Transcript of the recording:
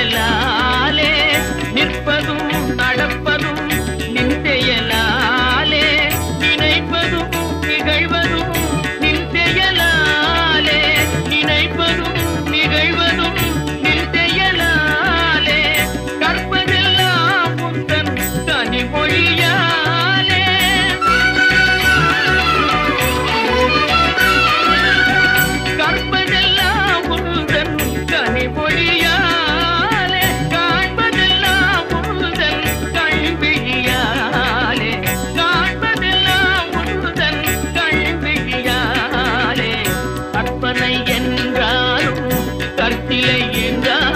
எல்லாம் இல்லை என்றால்